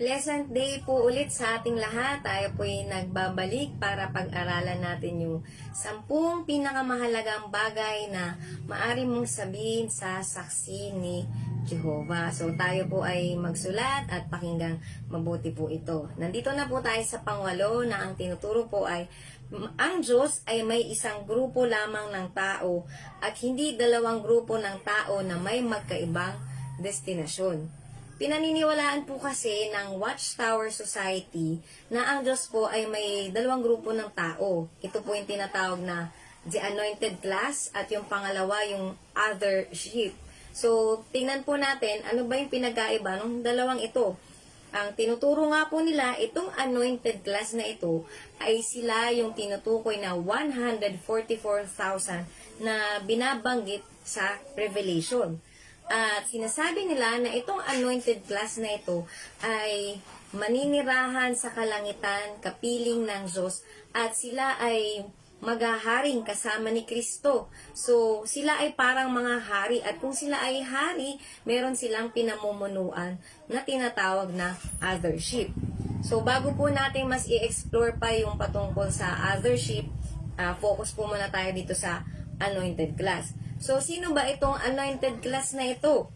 Pleasant day po ulit sa ating lahat. Tayo po ay nagbabalik para pag-aralan natin yung sampung pinakamahalagang bagay na maari mong sabihin sa saksi ni Jehovah. So tayo po ay magsulat at pakinggang mabuti po ito. Nandito na po tayo sa pangwalo na ang tinuturo po ay ang Diyos ay may isang grupo lamang ng tao at hindi dalawang grupo ng tao na may magkaibang destinasyon. Pinaniniwalaan po kasi ng Watchtower Society na ang Diyos po ay may dalawang grupo ng tao. Ito po yung tinatawag na the anointed class at yung pangalawa yung other sheep. So, tingnan po natin ano ba yung pinagkaiba ng dalawang ito. Ang tinuturo nga po nila, itong anointed class na ito ay sila yung tinutukoy na 144,000 na binabanggit sa Revelation. At sinasabi nila na itong anointed class na ito ay maninirahan sa kalangitan, kapiling ng Diyos, at sila ay maghaharing kasama ni Kristo. So, sila ay parang mga hari at kung sila ay hari, meron silang pinamumunuan na tinatawag na othership. So, bago po natin mas i-explore pa yung patungkol sa othership, ah, focus po muna tayo dito sa anointed class. So, sino ba itong anointed class na ito?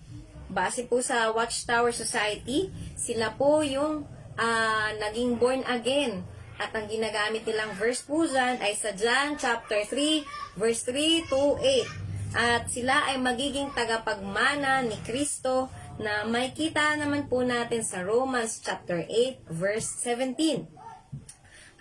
Base po sa Watchtower Society, sila po yung ah, naging born again. At ang ginagamit nilang verse po dyan ay sa John chapter 3, verse 3 to 8. At sila ay magiging tagapagmana ni Kristo na may kita naman po natin sa Romans chapter 8, verse 17.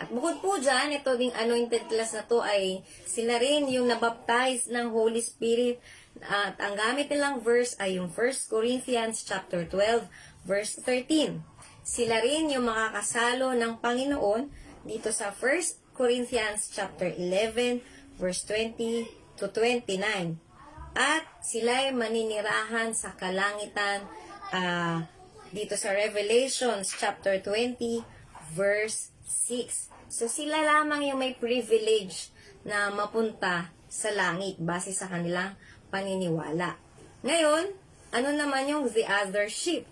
At bukod po dyan, ito ding anointed class na to ay sila rin yung nabaptize ng Holy Spirit. At ang gamit nilang verse ay yung 1 Corinthians chapter 12, verse 13. Sila rin yung makakasalo ng Panginoon dito sa 1 Corinthians chapter 11, verse 20 to 29. At sila ay maninirahan sa kalangitan ah, dito sa Revelations chapter 20, verse 6. So sila lamang yung may privilege na mapunta sa langit base sa kanilang paniniwala. Ngayon, ano naman yung the other ship?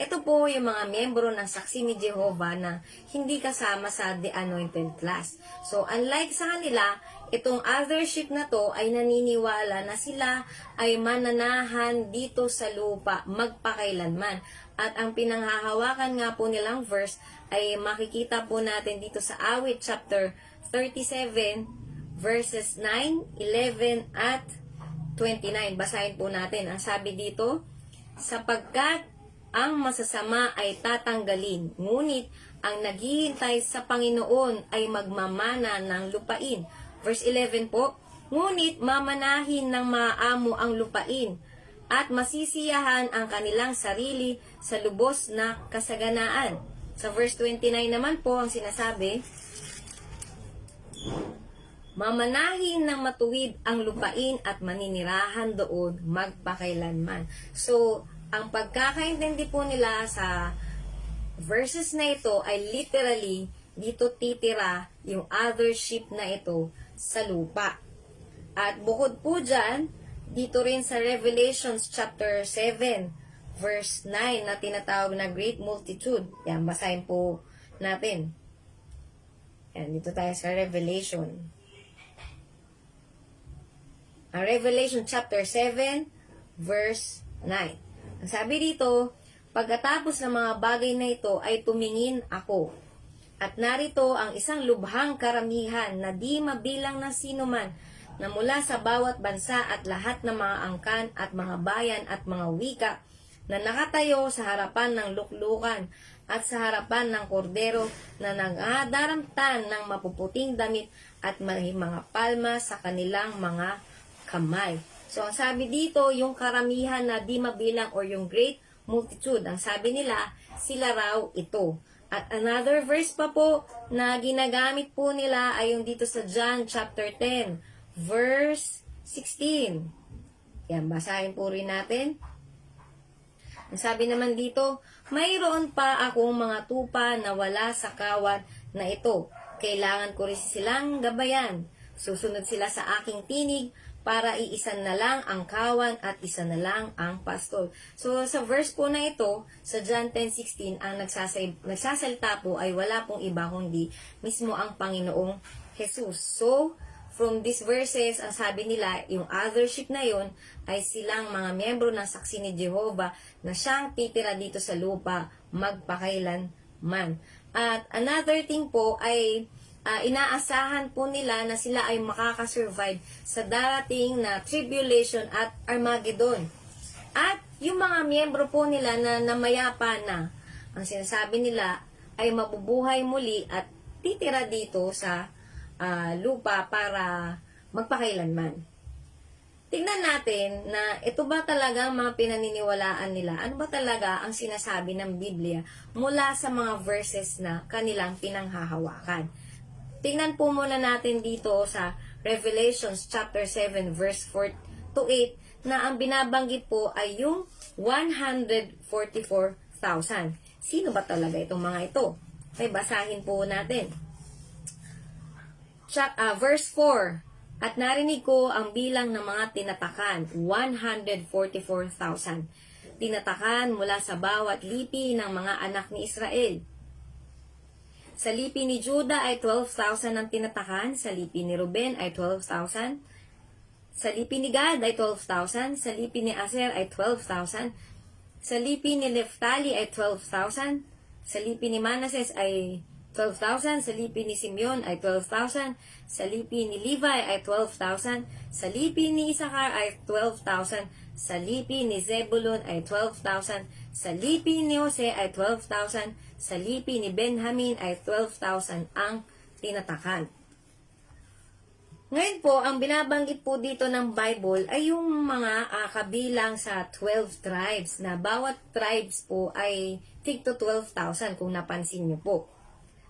Ito po yung mga miyembro ng Saksi ni Jehovah na hindi kasama sa the anointed class. So, unlike sa kanila, itong other ship na to ay naniniwala na sila ay mananahan dito sa lupa magpakailanman. At ang pinanghahawakan nga po nilang verse ay makikita po natin dito sa Awit chapter 37 verses 9, 11 at 29. Basahin po natin. Ang sabi dito, sapagkat ang masasama ay tatanggalin, ngunit ang naghihintay sa Panginoon ay magmamana ng lupain. Verse 11 po, ngunit mamanahin ng maamo ang lupain at masisiyahan ang kanilang sarili sa lubos na kasaganaan. Sa verse 29 naman po ang sinasabi, Mamanahin ng matuwid ang lupain at maninirahan doon magpakailanman. So, ang pagkakaintindi po nila sa verses na ito ay literally dito titira yung other ship na ito sa lupa. At bukod po dyan, dito rin sa Revelations chapter 7 verse 9 na tinatawag na great multitude. Yan, basahin po natin. Yan, dito tayo sa Revelation. Ang Revelation chapter 7 verse 9. Ang sabi dito, pagkatapos ng mga bagay na ito ay tumingin ako. At narito ang isang lubhang karamihan na di mabilang na sino man na mula sa bawat bansa at lahat ng mga angkan at mga bayan at mga wika na nakatayo sa harapan ng luklukan at sa harapan ng kordero na nagadaramtan ng mapuputing damit at may mga palma sa kanilang mga kamay. So, ang sabi dito, yung karamihan na di mabilang or yung great multitude, ang sabi nila, sila raw ito. At another verse pa po na ginagamit po nila ay yung dito sa John chapter 10, verse 16. Yan, basahin po rin natin. Ang sabi naman dito, mayroon pa akong mga tupa na wala sa kawat na ito. Kailangan ko rin silang gabayan. Susunod sila sa aking tinig para iisan na lang ang kawan at isa na lang ang pastol. So, sa verse po na ito, sa John 10.16, ang nagsasay, nagsasalita po ay wala pong iba kundi mismo ang Panginoong Jesus. So, from these verses, ang sabi nila, yung othership na yon ay silang mga miyembro ng saksi ni Jehovah na siyang titira dito sa lupa magpakailan man. At another thing po ay ah, inaasahan po nila na sila ay makakasurvive sa darating na tribulation at Armageddon. At yung mga miyembro po nila na namayapa na, ang sinasabi nila ay mabubuhay muli at titira dito sa ah, lupa para magpakailanman. Tingnan natin na ito ba talaga ang mga pinaniniwalaan nila? Ano ba talaga ang sinasabi ng Biblia mula sa mga verses na kanilang pinanghahawakan? Tingnan po muna natin dito sa Revelations chapter 7 verse 4 to 8 na ang binabanggit po ay yung 144,000. Sino ba talaga itong mga ito? May basahin po natin. Ah, verse 4. At narinig ko ang bilang ng mga tinatakan, 144,000. Tinatakan mula sa bawat lipi ng mga anak ni Israel. Sa lipi ni Judah ay 12,000 ang tinatakan, sa lipi ni Ruben ay 12,000, sa lipi ni Gad ay 12,000, sa lipi ni Aser ay 12,000, sa lipi ni Neftali ay 12,000, sa lipi ni Manases ay 12,000, sa lipi ni Simeon ay 12,000, sa lipi ni Levi ay 12,000, sa lipi ni Isakar ay 12,000, sa lipi ni Zebulun ay 12,000, sa lipi ni Jose ay 12,000, sa lipi ni Benjamin ay 12,000 ang tinatakan. Ngayon po, ang binabanggit po dito ng Bible ay yung mga ah, kabilang sa 12 tribes na bawat tribes po ay tig to 12,000 kung napansin niyo po.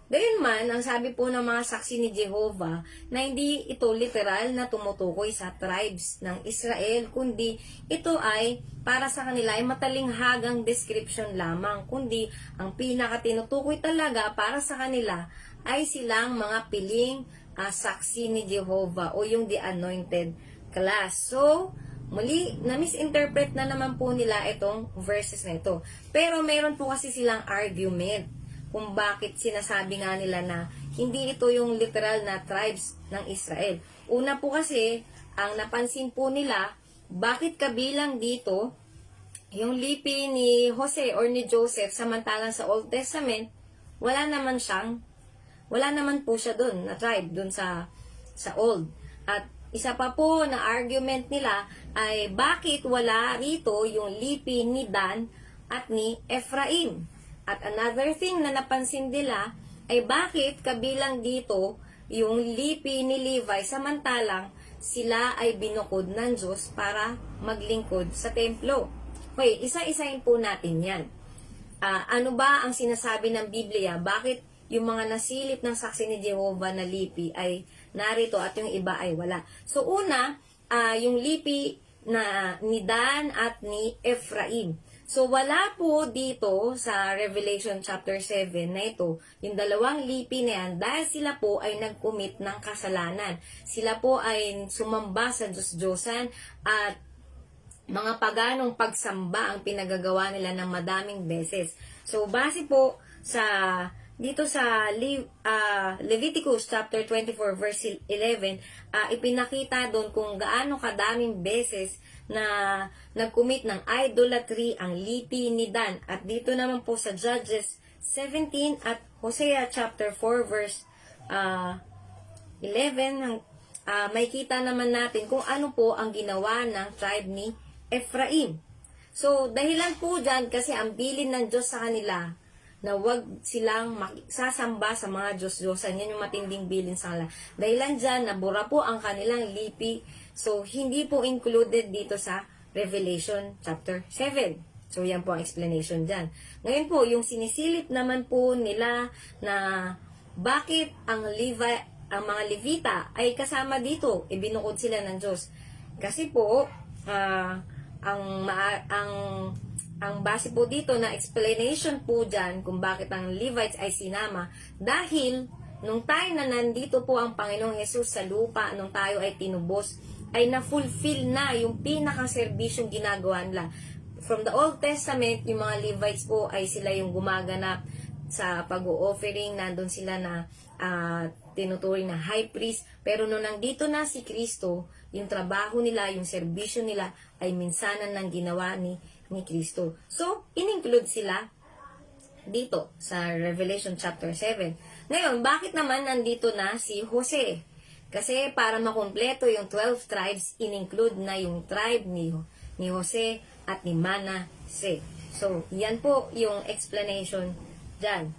Gayunman, ang sabi po ng mga saksi ni Jehovah na hindi ito literal na tumutukoy sa tribes ng Israel, kundi ito ay para sa kanila ay matalinghagang description lamang, kundi ang pinakatinutukoy talaga para sa kanila ay silang mga piling ah, saksi ni Jehovah o yung the anointed class. So, muli, na-misinterpret na naman po nila itong verses na ito. Pero meron po kasi silang argument kung bakit sinasabi nga nila na hindi ito yung literal na tribes ng Israel. Una po kasi, ang napansin po nila, bakit kabilang dito yung lipi ni Jose or ni Joseph samantalang sa Old Testament, wala naman siyang, wala naman po siya dun na tribe dun sa, sa Old. At isa pa po na argument nila ay bakit wala rito yung lipi ni Dan at ni Ephraim. At another thing na napansin nila ay bakit kabilang dito yung lipi ni Levi samantalang sila ay binukod ng Diyos para maglingkod sa templo. Okay, isa-isahin po natin yan. Ah, ano ba ang sinasabi ng Biblia? Bakit yung mga nasilip ng saksi ni Jehovah na lipi ay narito at yung iba ay wala? So una, ah, yung lipi na ni Dan at ni Ephraim. So wala po dito sa Revelation chapter 7 na ito, yung dalawang lipi na yan, dahil sila po ay nag-commit ng kasalanan. Sila po ay sumamba sa Diyos-Diyosan at mga paganong pagsamba ang pinagagawa nila ng madaming beses. So, base po sa dito sa Le, ah, Leviticus chapter 24 verse 11, ah, ipinakita doon kung gaano kadaming beses na nag-commit ng idolatry ang lipi ni Dan. At dito naman po sa Judges 17 at Hosea chapter 4 verse ah, 11, hang- ah, may kita naman natin kung ano po ang ginawa ng tribe ni Ephraim. So, dahilan po dyan kasi ang bilin ng Diyos sa kanila na wag silang sasamba sa mga Diyos-Diyosan. Yan yung matinding bilin sa kanila. Dahilan dyan, nabura po ang kanilang lipi. So, hindi po included dito sa Revelation chapter 7. So, yan po ang explanation dyan. Ngayon po, yung sinisilip naman po nila na bakit ang Levi, ang mga Levita ay kasama dito, ibinukod sila ng Diyos. Kasi po, ah, ang ang ang base po dito na explanation po dyan kung bakit ang Levites ay sinama dahil nung tayo na nandito po ang Panginoong Jesus sa lupa nung tayo ay tinubos ay na-fulfill na yung pinaka-serbisyong ginagawa nila. From the Old Testament, yung mga Levites po ay sila yung gumaganap sa pag-offering, nandun sila na ah, tinuturing na high priest. Pero nung nandito na si Kristo, yung trabaho nila, yung serbisyo nila, ay minsanan ng ginawa ni, ni Kristo. So, in-include sila dito sa Revelation chapter 7. Ngayon, bakit naman nandito na si Jose? Kasi para makumpleto yung 12 tribes, in-include na yung tribe ni, ni Jose at ni Manase. So, yan po yung explanation dyan.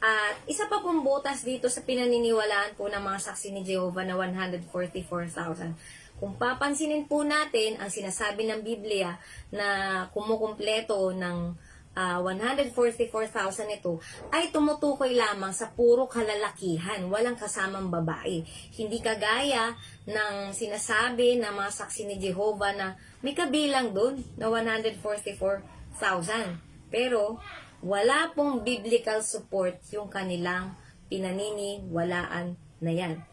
At isa pa pong butas dito sa pinaniniwalaan po ng mga saksi ni Jehovah na 144,000. Kung papansinin po natin ang sinasabi ng Biblia na kumukumpleto ng ah, 144,000 ito ay tumutukoy lamang sa puro kalalakihan, walang kasamang babae. Hindi kagaya ng sinasabi ng mga saksi ni Jehovah na may kabilang doon na 144,000. Pero wala pong biblical support yung kanilang pinaniniwalaan na yan.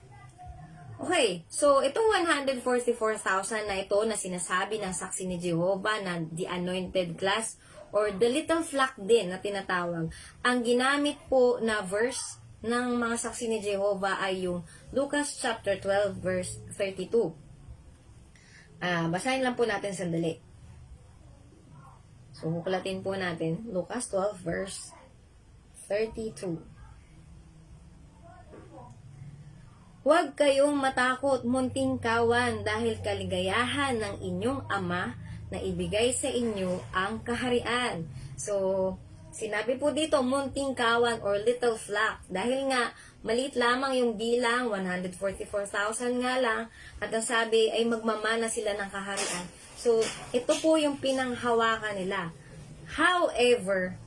Okay, so itong 144,000 na ito na sinasabi ng saksi ni Jehovah na the anointed class or the little flock din na tinatawag, ang ginamit po na verse ng mga saksi ni Jehovah ay yung Lucas chapter 12 verse 32. Ah, basahin lang po natin sandali. So, huklatin po natin Lucas 12 verse 32. Huwag kayong matakot, munting kawan, dahil kaligayahan ng inyong ama na ibigay sa inyo ang kaharian. So, sinabi po dito, munting kawan or little flock. Dahil nga, maliit lamang yung bilang, 144,000 nga lang, at ang sabi ay magmamana sila ng kaharian. So, ito po yung pinanghawakan nila. However,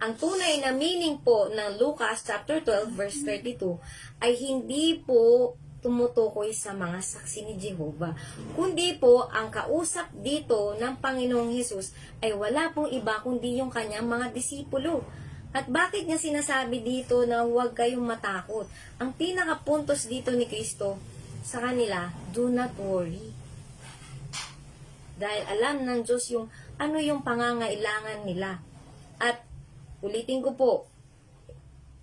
ang tunay na meaning po ng Lucas chapter 12 verse 32 ay hindi po tumutukoy sa mga saksi ni Jehovah. Kundi po, ang kausap dito ng Panginoong Hesus ay wala pong iba kundi yung kanyang mga disipulo. At bakit niya sinasabi dito na huwag kayong matakot? Ang pinakapuntos dito ni Kristo sa kanila, do not worry. Dahil alam ng Diyos yung ano yung pangangailangan nila. At ulitin ko po,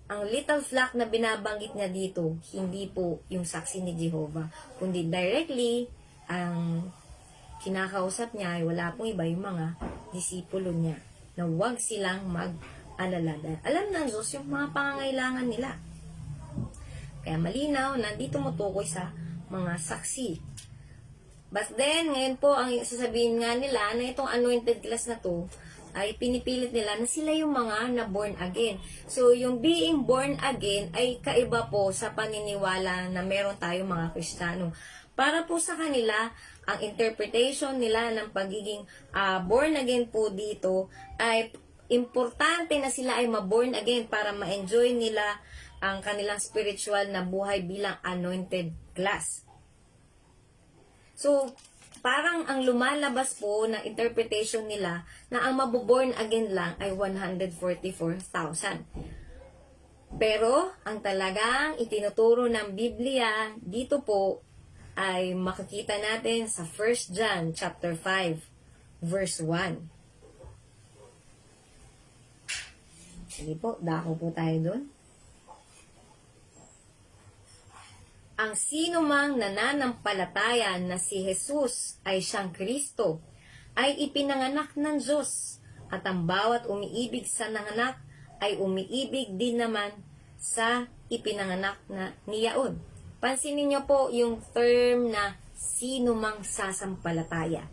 ang little flock na binabanggit niya dito, hindi po yung saksi ni Jehovah, kundi directly, ang kinakausap niya ay wala pong iba yung mga disipulo niya na huwag silang mag-alala. Alam ng Diyos yung mga pangangailangan nila. Kaya malinaw, nandito mutukoy sa mga saksi. But then, ngayon po, ang sasabihin nga nila na itong anointed class na to, ay pinipilit nila na sila yung mga na born again. So, yung being born again ay kaiba po sa paniniwala na meron tayong mga Kristiyano. Para po sa kanila, ang interpretation nila ng pagiging ah, born again po dito ay importante na sila ay ma-born again para ma-enjoy nila ang kanilang spiritual na buhay bilang anointed class. So, parang ang lumalabas po na interpretation nila na ang mabuborn again lang ay 144,000. Pero, ang talagang itinuturo ng Biblia dito po ay makikita natin sa 1 John chapter 5 verse 1. Sige po, dako po tayo doon. Ang sino mang nananampalataya na si Jesus ay siyang Kristo, ay ipinanganak ng Diyos, at ang bawat umiibig sa nanganak ay umiibig din naman sa ipinanganak na niyaon. Pansinin niyo po yung term na sino mang sasampalataya.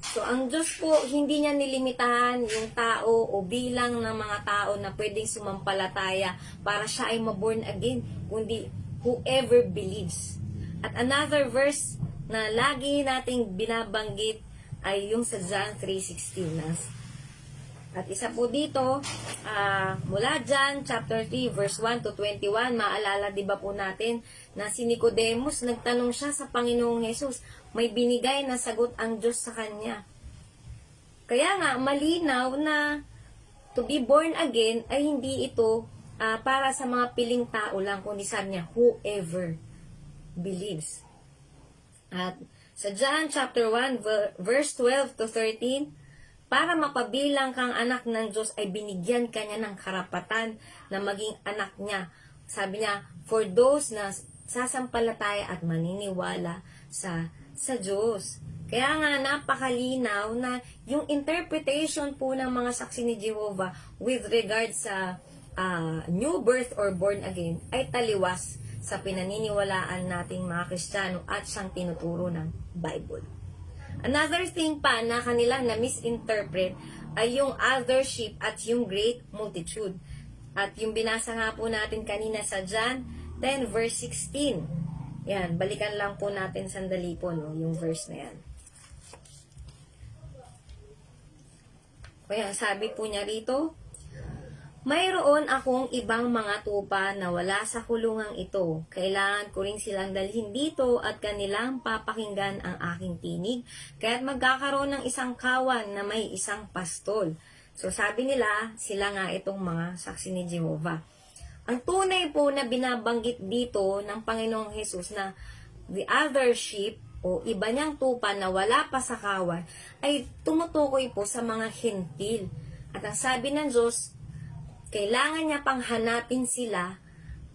So, ang Diyos po, hindi niya nilimitahan yung tao o bilang ng mga tao na pwedeng sumampalataya para siya ay maborn again, kundi whoever believes. At another verse na lagi nating binabanggit ay yung sa John 3.16. nas- At isa po dito, ah, mula John chapter 3 verse 1 to 21, maalala 'di ba po natin na si Nicodemus nagtanong siya sa Panginoong Hesus, may binigay na sagot ang Diyos sa kanya. Kaya nga malinaw na to be born again ay hindi ito ah, para sa mga piling tao lang, kundi sabi niya, whoever believes. At sa John chapter 1 ver- verse 12 to 13, para mapabilang kang anak ng Diyos ay binigyan kanya ng karapatan na maging anak niya. Sabi niya, for those na sasampalataya at maniniwala sa sa Diyos. Kaya nga napakalinaw na yung interpretation po ng mga saksi ni Jehovah with regard sa ah, new birth or born again ay taliwas sa pinaniniwalaan nating mga Kristiyano at siyang tinuturo ng Bible. Another thing pa na kanilang na misinterpret ay yung othership at yung great multitude. At yung binasa nga po natin kanina sa John 10 verse 16. Yan, balikan lang po natin sandali po no, yung verse na yan. Kaya sabi po niya rito, mayroon akong ibang mga tupa na wala sa kulungang ito. Kailangan ko rin silang dalhin dito at kanilang papakinggan ang aking tinig. Kaya't magkakaroon ng isang kawan na may isang pastol. So sabi nila, sila nga itong mga saksi ni Jehovah. Ang tunay po na binabanggit dito ng Panginoong Jesus na the other sheep o iba niyang tupa na wala pa sa kawan ay tumutukoy po sa mga hentil. At ang sabi ng Diyos, kailangan niya pang hanapin sila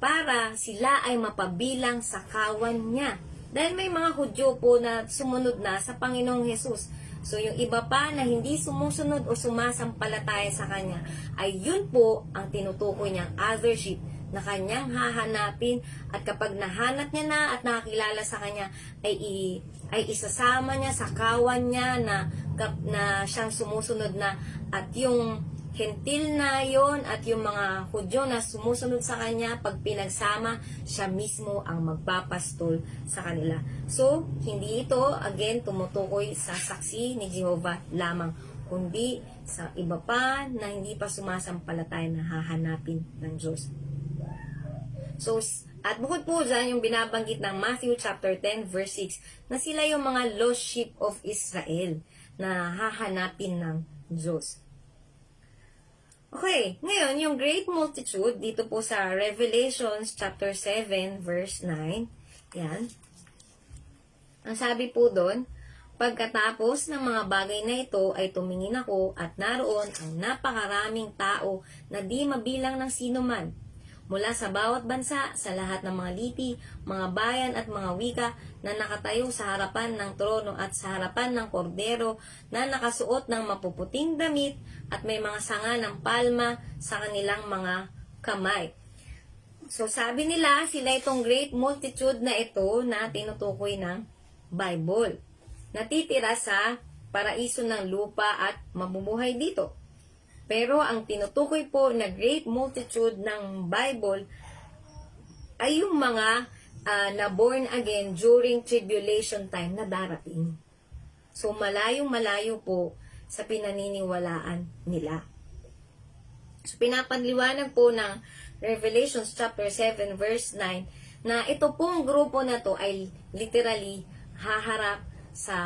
para sila ay mapabilang sa kawan niya. Dahil may mga Hudyo po na sumunod na sa Panginoong Jesus. So yung iba pa na hindi sumusunod o sumasampalataya sa Kanya, ay yun po ang tinutukoy niyang othership na kanyang hahanapin at kapag nahanap niya na at nakakilala sa kanya ay i, ay isasama niya sa kawan niya na na siyang sumusunod na at yung hentil na yon at yung mga Hudyo na sumusunod sa kanya, pag pinagsama, siya mismo ang magpapastol sa kanila. So, hindi ito, again, tumutukoy sa saksi ni Jehovah lamang, kundi sa iba pa na hindi pa sumasampalataya na hahanapin ng Diyos. So, at bukod po dyan, yung binabanggit ng Matthew chapter 10 verse 6, na sila yung mga lost sheep of Israel na hahanapin ng Diyos. Okay, ngayon, yung great multitude, dito po sa Revelations chapter 7 verse 9, yan. Ang sabi po doon, Pagkatapos ng mga bagay na ito ay tumingin ako at naroon ang napakaraming tao na di mabilang ng sino man. Mula sa bawat bansa, sa lahat ng mga lipi, mga bayan at mga wika na nakatayo sa harapan ng trono at sa harapan ng kordero na nakasuot ng mapuputing damit at may mga sanga ng palma sa kanilang mga kamay. So sabi nila, sila itong great multitude na ito na tinutukoy ng Bible. Natitira sa paraiso ng lupa at mamumuhay dito. Pero ang tinutukoy po na great multitude ng Bible ay yung mga ah, na born again during tribulation time na darating. So malayong malayo po sa pinaniniwalaan nila. So, pinapanliwanag po ng Revelations chapter 7 verse 9 na ito pong grupo na to ay literally haharap sa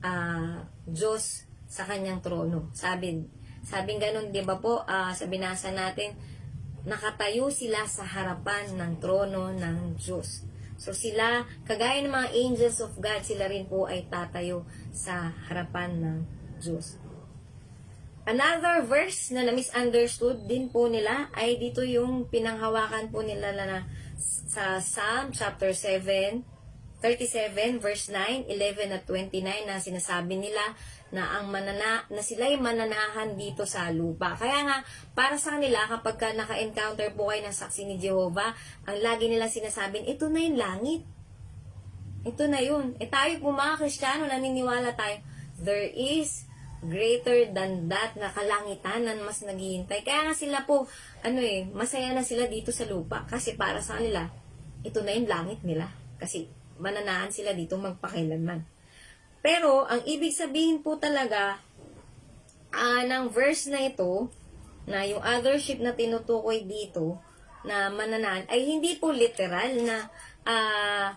ah, Diyos sa kanyang trono. Sabi, sabing ganun, di ba po, ah, sa binasa natin, nakatayo sila sa harapan ng trono ng Diyos. So sila, kagaya ng mga angels of God, sila rin po ay tatayo sa harapan ng Diyos. Another verse na na-misunderstood din po nila ay dito yung pinanghawakan po nila na sa Psalm chapter 7, 37 verse 9, 11 at 29 na sinasabi nila na ang manana na sila ay mananahan dito sa lupa. Kaya nga para sa kanila kapag ka naka-encounter po kayo ng saksi ni Jehovah, ang lagi nila sinasabing ito na yung langit. Ito na yun. E tayo po mga Kristiyano, naniniwala tayo, there is greater than that na kalangitan na mas naghihintay. Kaya nga sila po, ano eh, masaya na sila dito sa lupa. Kasi para sa kanila, ito na yung langit nila. Kasi mananahan sila dito magpakailanman. Pero, ang ibig sabihin po talaga, ah ng verse na ito, na yung other ship na tinutukoy dito, na mananahan, ay hindi po literal na ah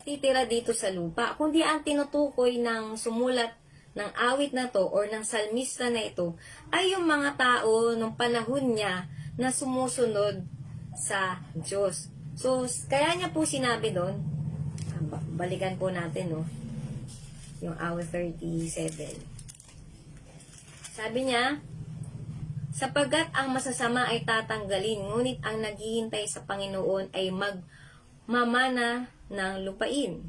titira dito sa lupa, kundi ang tinutukoy ng sumulat ng awit na to or ng salmista na ito ay yung mga tao nung panahon niya na sumusunod sa Diyos. So, kaya niya po sinabi doon, Ba- Balikan po natin, no? Yung hour 37. Sabi niya, sapagkat ang masasama ay tatanggalin, ngunit ang naghihintay sa Panginoon ay magmamana ng lupain.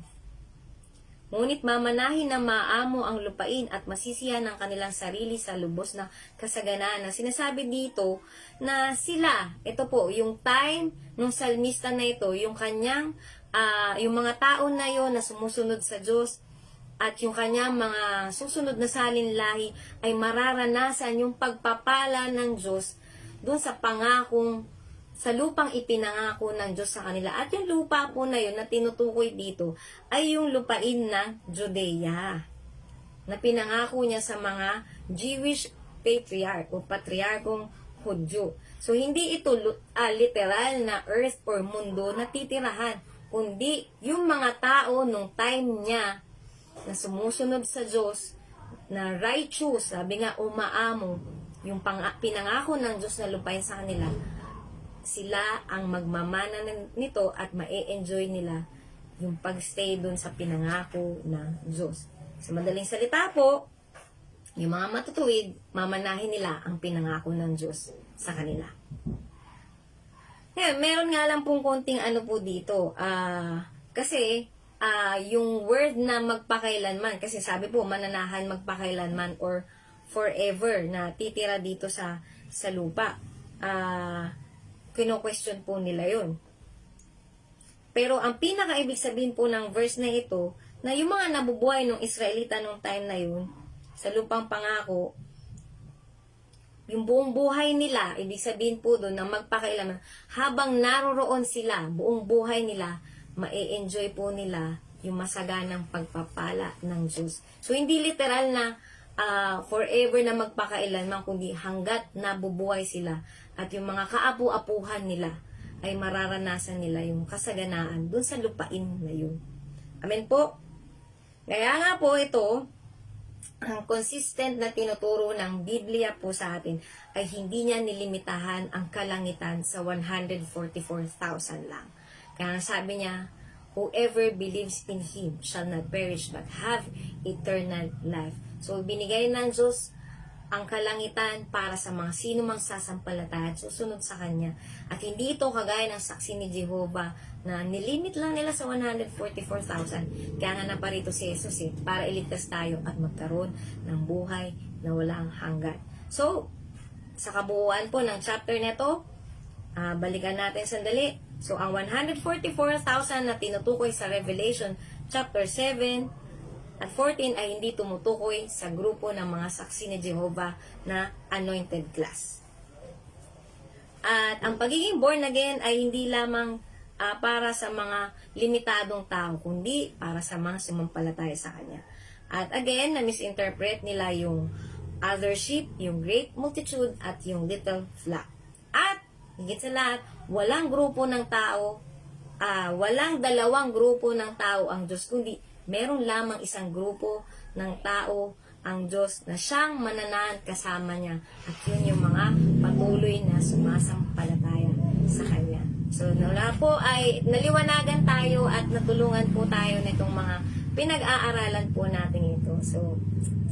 Ngunit mamanahin na maamo ang lupain at masisiyan ng kanilang sarili sa lubos na kasaganaan. Na sinasabi dito na sila, ito po, yung time ng salmista na ito, yung kanyang, ah, yung mga tao na yon na sumusunod sa Diyos, at yung kanyang mga susunod na salinlahi ay mararanasan yung pagpapala ng Diyos doon sa pangakong sa lupang ipinangako ng Diyos sa kanila. At yung lupa po na yun na tinutukoy dito ay yung lupain ng Judea na pinangako niya sa mga Jewish patriarch o patriarkong Hudyo. So, hindi ito ah, literal na earth or mundo na titirahan, kundi yung mga tao nung time niya na sumusunod sa Diyos, na righteous, sabi nga, umaamo, yung pang, pinangako ng Diyos na lupain sa kanila, sila ang magmamana nito at ma-enjoy nila yung pagstay dun sa pinangako ng Diyos. Sa madaling salita po, yung mga matutuwid, mamanahin nila ang pinangako ng Diyos sa kanila. Ngayon, meron nga lang pong konting ano po dito. Ah, kasi, ah, yung word na magpakailanman, kasi sabi po, mananahan magpakailanman or forever na titira dito sa sa lupa. Ah, kino-question po nila yun. Pero ang pinaka-ibig sabihin po ng verse na ito, na yung mga nabubuhay ng Israelita nung time na yun, sa lupang pangako, yung buong buhay nila, ibig sabihin po doon na magpakailaman, habang naroroon sila, buong buhay nila, ma-enjoy po nila yung masaganang pagpapala ng Diyos. So, hindi literal na ah, forever na magpakailanman, kundi hanggat nabubuhay sila at yung mga kaapu-apuhan nila ay mararanasan nila yung kasaganaan dun sa lupain na yun. Amen po? Kaya nga po ito, ang consistent na tinuturo ng Biblia po sa atin ay hindi niya nilimitahan ang kalangitan sa 144,000 lang. Kaya sabi niya, whoever believes in Him shall not perish but have eternal life. So, binigay ng Diyos ang kalangitan para sa mga sino mang sasampalataya at susunod sa Kanya. At hindi ito kagaya ng saksi ni Jehovah na nilimit lang nila sa 144,000. Kaya nga naparito si Jesus eh, para iligtas tayo at magkaroon ng buhay na walang hanggan. So, sa kabuuan po ng chapter na to, ah, balikan natin sandali. So, ang 144,000 na tinutukoy sa Revelation chapter 7 at 14 ay hindi tumutukoy sa grupo ng mga saksi ni Jehovah na anointed class. At ang pagiging born again ay hindi lamang ah, para sa mga limitadong tao, kundi para sa mga sumampalataya sa Kanya. At again, na-misinterpret nila yung other sheep, yung great multitude, at yung little flock. At, higit sa lahat, walang grupo ng tao, ah, walang dalawang grupo ng tao ang Diyos, kundi meron lamang isang grupo ng tao ang Diyos na siyang mananahan kasama niya. At yun yung mga patuloy na sumasampalataya sa Kanya. So, nula po ay naliwanagan tayo at natulungan po tayo nitong mga pinag-aaralan po natin ito. So,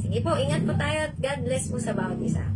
sige po, ingat po tayo at God bless po sa bawat isa.